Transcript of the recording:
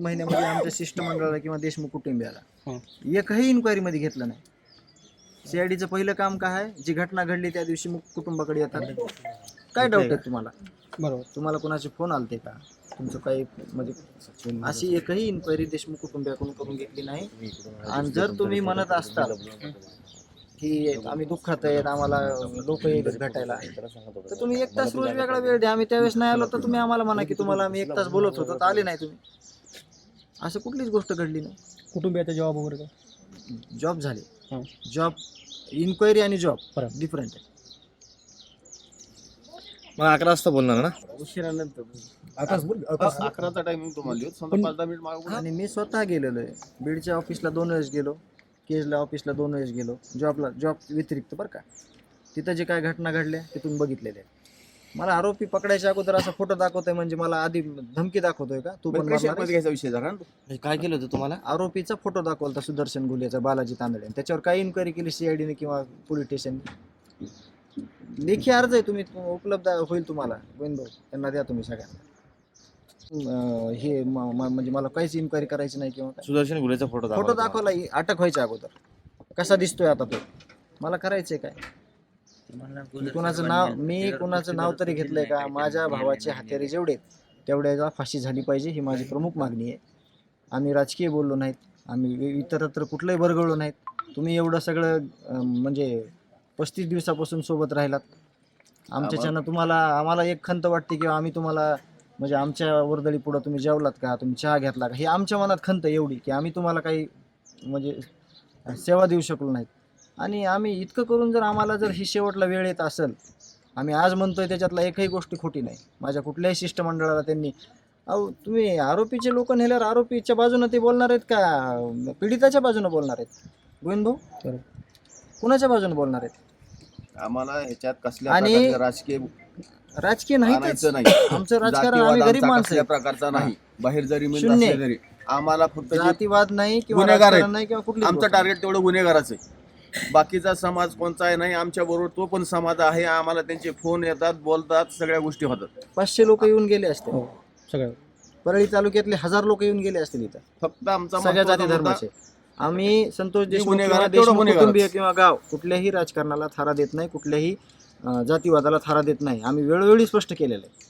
एक महिन्यामध्ये आमच्या शिष्टमंडळाला किंवा देशमुख कुटुंबियाला. एकही इन्क्वायरी मध्ये घेतलं नाही. सीआयडीचं पहिलं काम काय आहे? जी घटना घडली त्या दिवशी मुक कुटुंबाकडे येतात. काय डाऊट आहे. तुम्हाला? बरोबर. तुम्हाला कोणाचे फोन आलते का? तुमचं काही म्हणजे अशी एकही इन्क्वायरी देशमुख कुटुंबियाकडून करून घेतली नाही. आणि जर तुम्ही म्हणत असताल की आम्ही दुःखात आहेत आम्हाला लोक येतात भेटायला तर तुम्ही एक तास रोज वेगळा वेळ द्या. आम्ही त्यावेळेस नाही आलो तर तुम्ही आम्हाला म्हणा की तुम्हाला आम्ही एक तास बोलत होतो तर आले नाही तुम्ही. असं कुठलीच गोष्ट घडली नाही. कुटुंबियाचा जबाब वगैरे काय? जॉब झाले. हं. जॉब इन्क्वायरी आणि जॉब फरक. डिफरंट आहे. मग अकरा वाजता बोलणार ना? उशिरानंतर अकराचा टायमिंग तुम्हाला देऊ. समजा पण- पाच दहा मिनिट मागं आणि मी स्वतः गेलेलो आहे. बीडच्या ऑफिसला दोन वेळेस गेलो. केजला ऑफिसला दोन वेळेस गेलो. जॉबला जॉब व्यतिरिक्त बरं का. तिथं जे काय घटना घडल्या ते तुम्ही बघितलेले आहेत मला आरोपी पकडायच्या अगोदर असा फोटो दाखवतोय म्हणजे मला आधी धमकी दाखवतोय का? तू पण मारणार आहेस? घ्यायचा विषय काय केलं होतं तुम्हाला? आरोपीचा फोटो दाखवला सुदर्शन गुलेचा बालाजी तांदळे. त्याच्यावर काय इन्क्वायरी केली सीआयडीने किंवा पोलीस स्टेशनने लेखी अर्ज आहे तुम्ही उपलब्ध होईल तुम्हाला. गोविंद भाऊ त्यांना द्या तुम्ही सगळ्यांना. अं, हे म- म- म्हणजे मला काहीच इन्क्वायरी करायची नाही किंवा काय. सुदर्शन गुलेचा फोटो फोटो दाखवला. अटक व्हायच्या अगोदर. कसा दिसतोय आता तो? मला करायचंय काय? कुणाचं नाव मी कुणाचं नाव तरी घेतलंय का? माझ्या भावाचे हत्यारे जेवढे तेवढ्याला फाशी झाली पाहिजे ही माझी प्रमुख मागणी आहे. आम्ही राजकीय बोललो नाहीत आम्ही इतरत्र कुठलंही बरगळलो नाहीत. तुम्ही एवढं सगळं म्हणजे पस्तीस दिवसापासून सोबत राहिलात. आमच्याच्यानं तुम्हाला आम्हाला एक खंत वाटते किंवा आम्ही तुम्हाला म्हणजे आमच्या वर्दळी पुढं तुम्ही जेवलात का? तुम्ही चहा घेतला का? हे आमच्या मनात खंत आहे एवढी की आम्ही तुम्हाला काही म्हणजे सेवा देऊ शकलो नाहीत. आणि आम्ही इतकं करून जर आम्हाला जर ही शेवटला वेळ येत असेल आम्ही आज म्हणतोय त्याच्यातला एकही गोष्टी खोटी नाही. माझ्या कुठल्याही शिष्टमंडळाला त्यांनी अहो तुम्ही आरोपीचे लोक नेल्यावर आरोपीच्या बाजूनं ते बोलणार आहेत का? पीडिताच्या बाजूनं बोलणार आहेत. गोविंद भाऊ. कुणाच्या बाजूनं बोलणार आहेत? आम्हाला ह्याच्यात कसल्या आणि राजकीय राजकीय नाही. आमचं राजकारण आम्ही गरीब माणसं. प्रकारचा नाही. बाहेर जरी शून्य. असले तरी. आम्हाला फक्त जातीवाद नाही किंवा नाही किंवा कुठली आमचं टार्गेट तेवढं गुन्हेगाराचं आहे. बाकीचा समाज कोणचा आहे नाही आमच्या बरोबर तो पण समाज आहे आम्हाला त्यांचे फोन येतात बोलतात सगळ्या गोष्टी होतात. पाचशे लोक येऊन गेले असते. हो सगळं परळी तालुक्यातले हजार लोक येऊन गेले असतील इथं. फक्त आमचा सगळ्या महत्त्वाचा जाती मुद्दा धर्माचे. आम्ही संतोष देशमुख गुन्हेगार किंवा आहे, तेवढं देशमुख गुन्हेगारच. कुटुंबीय किंवा गाव कुठल्याही राजकारणाला थारा देत नाही कुठल्याही अं, जातीवादाला थारा देत नाही. आम्ही वेळोवेळी स्पष्ट केलेलं आहे.